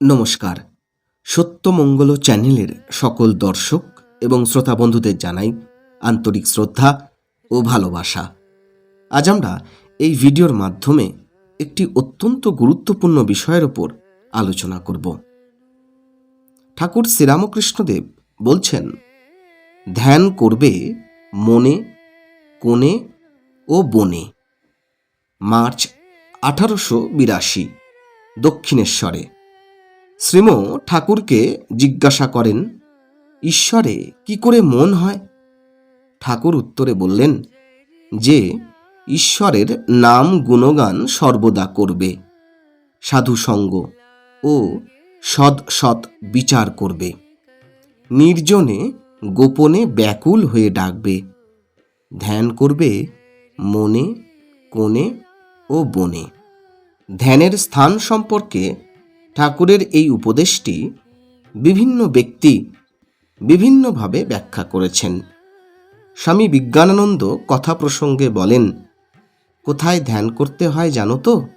নমস্কার। সত্যমঙ্গল চ্যানেলের সকল দর্শক এবং শ্রোতা বন্ধুদের জানাই আন্তরিক শ্রদ্ধা ও ভালোবাসা। আজ আমরা এই ভিডিওর মাধ্যমে একটি অত্যন্ত গুরুত্বপূর্ণ বিষয়ের ওপর আলোচনা করব। ঠাকুর শ্রীরামকৃষ্ণদেব বলছেন, ধ্যান করবে মনে, কোণে ও বনে। মার্চ আঠারোশো বিরাশি, দক্ষিণেশ্বরে। শ্রীম ঠাকুরকে জিজ্ঞাসা করেন, ঈশ্বরে কি করে মন হয়? ঠাকুর উত্তরে বললেন, যে ঈশ্বরের নাম গুণগান সর্বদা করবে, সাধুসঙ্গ ও সৎ সৎ বিচার করবে, নির্জনে গোপনে ব্যাকুল হয়ে ডাকবে, ধ্যান করবে মনে, কোণে ও বনে। ধ্যানের স্থান সম্পর্কে ঠাকুরের এই উপদেশটি বিভিন্ন ব্যক্তি বিভিন্নভাবে ব্যাখ্যা করেছেন। স্বামী বিজ্ঞানানন্দ কথা প্রসঙ্গে বলেন, কোথায় ধ্যান করতে হয় জানো তো?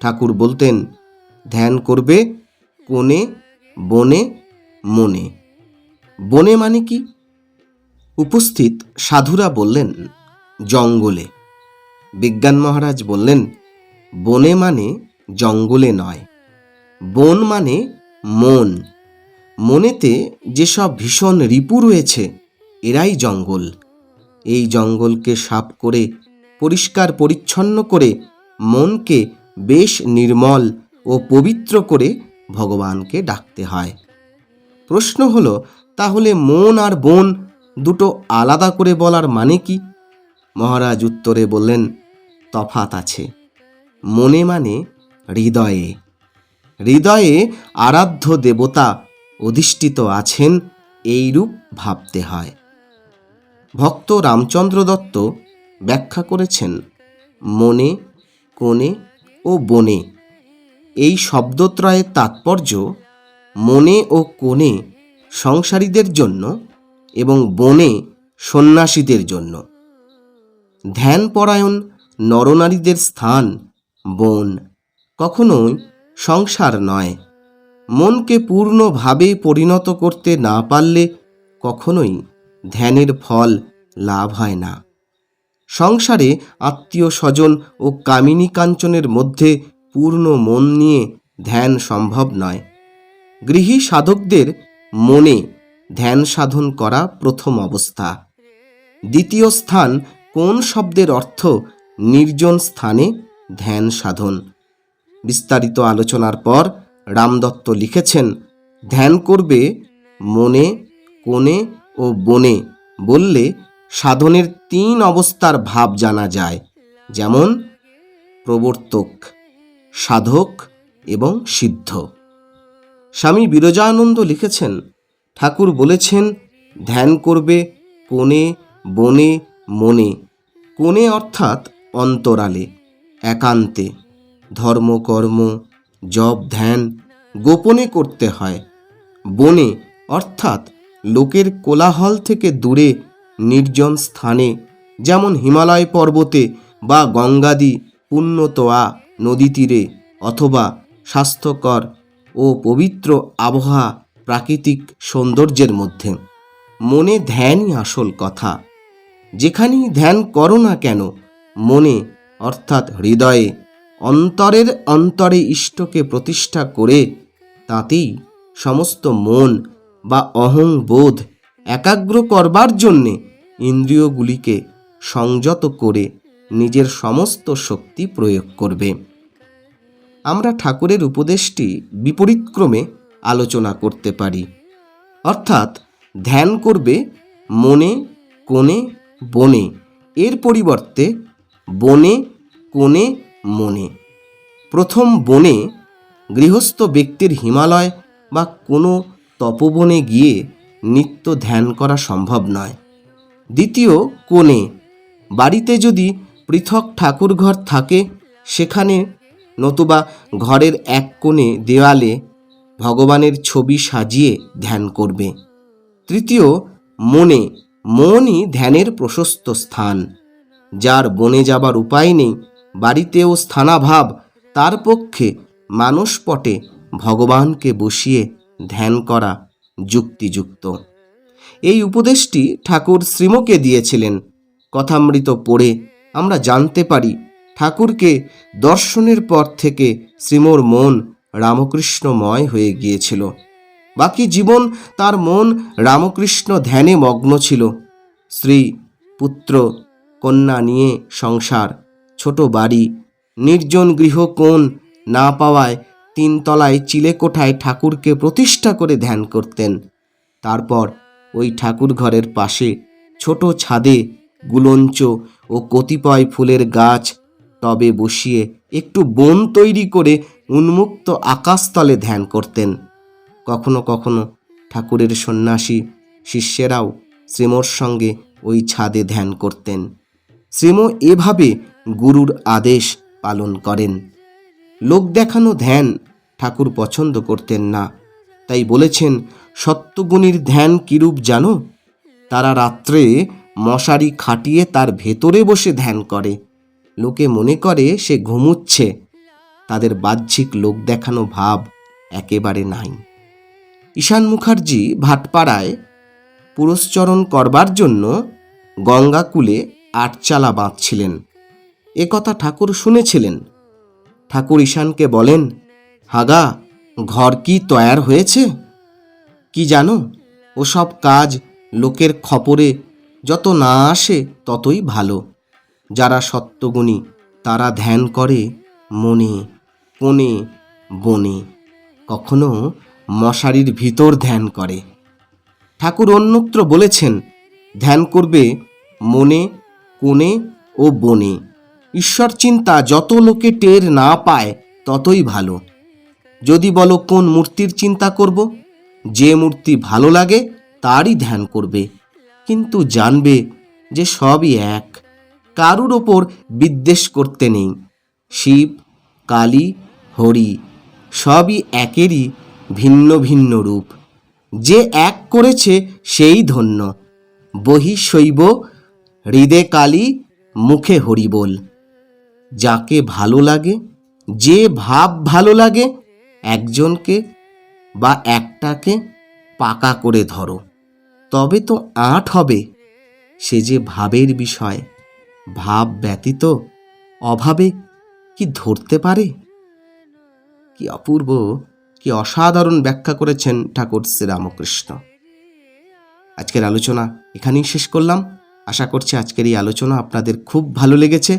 ঠাকুর বলতেন, ধ্যান করবে কোণে, বনে, মনে। বনে মানে কি? উপস্থিত সাধুরা বললেন, জঙ্গলে। বিজ্ঞান মহারাজ বললেন, বনে মানে জঙ্গলে নয়। বন মানে মন। মনেতে যেসব ভীষণ রিপু রয়েছে, এরাই জঙ্গল। এই জঙ্গলকে সাফ করে, পরিষ্কার পরিচ্ছন্ন করে, মনকে বেশ নির্মল ও পবিত্র করে ভগবানকে ডাকতে হয়। প্রশ্ন হলো, তাহলে মন আর বন দুটো আলাদা করে বলার মানে কি? মহারাজ উত্তরে বললেন তফাত আছে। মনে মানে হৃদয়ে। হৃদয়ে আরাধ্য দেবতা অধিষ্ঠিত আছেন এইরূপ ভাবতে হয়। ভক্ত রামচন্দ্র দত্ত ব্যাখ্যা করেছেন, মনে, কোণে ও বনে। এই শব্দত্রয়ের তাৎপর্য, মনে ও কোণে সংসারীদের জন্য এবং বনে সন্ন্যাসীদের জন্য। ধ্যানপরায়ণ নরনারীদের স্থান, বন। কখনোই সংসার নয়। মনকে পূর্ণভাবে পরিণত করতে না পারলে কখনোই ধ্যানের ফল লাভ হয় না। সংসারে আত্মীয় স্বজন ও কামিনী কাঞ্চনের মধ্যে পূর্ণ মন নিয়ে ধ্যান সম্ভব নয়। গৃহী সাধকদের মনে ধ্যান সাধন করা প্রথম অবস্থা। দ্বিতীয় স্থান কোন শব্দের অর্থ নির্জন স্থানে ধ্যান সাধন। বিস্তারিত আলোচনার পর রামদত্ত লিখেছেন, ধ্যান করবে মনে, কোণে ও বনে বললে সাধনের তিন অবস্থার ভাব জানা যায়, যেমন প্রবর্তক, সাধক এবং সিদ্ধ। স্বামী বিরজানন্দ লিখেছেন, ঠাকুর বলেছেন, ধ্যান করবে কোণে, বনে, মনে। কোণে অর্থাৎ অন্তরালে, একান্তে। ধর্মকর্ম জপ, ধ্যান গোপনে করতে হয়। বনে, অর্থাৎ লোকের কোলাহল থেকে দূরে, নির্জন স্থানে, যেমন হিমালয় পর্বতে বা গঙ্গাদি পুণ্যতোয়া নদী তীরে অথবা স্বাস্থ্যকর ও পবিত্র আবহাওয়া প্রাকৃতিক সৌন্দর্যের মধ্যে। মনে ধ্যানই আসল কথা। যেখানেই ধ্যান করো না কেন, মনে, অর্থাৎ হৃদয়ে অন্তরের অন্তরে ইষ্টকে প্রতিষ্ঠা করে, তাতেই সমস্ত মন বা অহং বোধ একাগ্র করবার জন্যে ইন্দ্রিয়গুলিকে সংযত করে নিজের সমস্ত শক্তি প্রয়োগ করবে। আমরা ঠাকুরের উপদেশটি বিপরীতক্রমে আলোচনা করতে পারি। অর্থাৎ ধ্যান করবে মনে, কোণে, বনে। এর পরিবর্তে বনে, কোণে মনে প্রথম বনে গৃহস্থ ব্যক্তির হিমালয় বা কোনো তপবনে গিয়ে নিত্য ধ্যান করা সম্ভব নয়। দ্বিতীয় কোণে বাড়িতে যদি পৃথক ঠাকুরঘর থাকে, সেখানে নতুবা ঘরের এক কোণে দেওয়ালে ভগবানের ছবি সাজিয়ে ধ্যান করবে। তৃতীয় মনে মনই ধ্যানের প্রশস্ত স্থান, যার বনে যাবার উপায় নেই বাড়িতেও স্থানাভাব, তার পক্ষে মানসপটে ভগবানকে বসিয়ে ধ্যান করা যুক্তিযুক্ত। এই উপদেশটি ঠাকুর শ্রীমকে দিয়েছিলেন। কথামৃত পড়ে আমরা জানতে পারি, ঠাকুরকে দর্শনের পর থেকে শ্রীমোর মন রামকৃষ্ণময় হয়ে গিয়েছিল। বাকি জীবন তার মন রামকৃষ্ণ ধ্যানে মগ্ন ছিল। স্ত্রী, পুত্র, কন্যা নিয়ে সংসার ছোট বাড়ি। নির্জন গৃহ কোণ না পাওয়ায় তিন তিনতলায় চিলেকোঠায় ঠাকুরকে প্রতিষ্ঠা করে ধ্যান করতেন। তারপর ওই ঠাকুর ঘরের পাশে ছোট ছাদে গুলঞ্চ ও কতিপয় ফুলের গাছ, টবে বসিয়ে একটু বন তৈরি করে উন্মুক্ত আকাশতলে ধ্যান করতেন। কখনো কখনো ঠাকুরের সন্ন্যাসী, শিষ্যেরাও শ্রীমর সঙ্গে ওই ছাদে ধ্যান করতেন। শ্রীম এভাবে গুরুর আদেশ পালন করেন। লোক দেখানো ধ্যান ঠাকুর পছন্দ করতেন না। তাই বলেছেন, সত্যগুণীর ধ্যান কিরূপ জানো? তারা রাত্রে মশারি খাটিয়ে তার ভেতরে বসে ধ্যান করে। লোকে মনে করে সে ঘুমুচ্ছে। তাদের বাহ্যিক লোক দেখানো ভাব একেবারে নাই। ঈশান মুখার্জি ভাটপাড়ায় পুরস্চরণ করবার জন্য গঙ্গাকুলে আটচালা বাঁধছিলেন। এ কথা ঠাকুর শুনেছিলেন। ঠাকুর ঈশানকে বলেন, হাগা, ঘর কি তৈয়ার হয়েছে? কি জানো, ওসব কাজ লোকের খপরে যত না আসে ততই ভালো। যারা সত্যগুণী, তারা ধ্যান করে মনে, কোণে, বনে, কখনো মশারির ভিতর ধ্যান করে। ঠাকুর অন্যত্র বলেছেন, ধ্যান করবে মনে, কোণে ও বনে। ঈশ্বর চিন্তা যত লোকে টের না পায়, ততই ভালো। যদি বলো কোন মূর্তির চিন্তা করব, যে মূর্তি ভালো লাগে, তারই ধ্যান করবে। কিন্তু জানবে যে সবই এক। কারুর ওপর বিদ্বেষ করতে নেই। শিব, কালী, হরি, সবই একেরই ভিন্ন ভিন্ন রূপ। যে এক করেছে, সেই ধন্য। বহি শৈব, হৃদে কালী, মুখে হরি বল। যাকে ভালো লাগে, যে ভাব ভালো লাগে, একজনকে বা একটাকে পাকা করে ধরো। তবে তো আট হবে। সে যে ভাবের বিষয়, ভাব ব্যতীত অভাবে কি ধরতে পারে? কি অপূর্ব, কি অসাধারণ ব্যাখ্যা করেছেন ঠাকুর শ্রীরামকৃষ্ণ। আজকের আলোচনা এখানেই শেষ করলাম। আশা করছি আজকের এই আলোচনা আপনাদের খুব ভালো লেগেছে।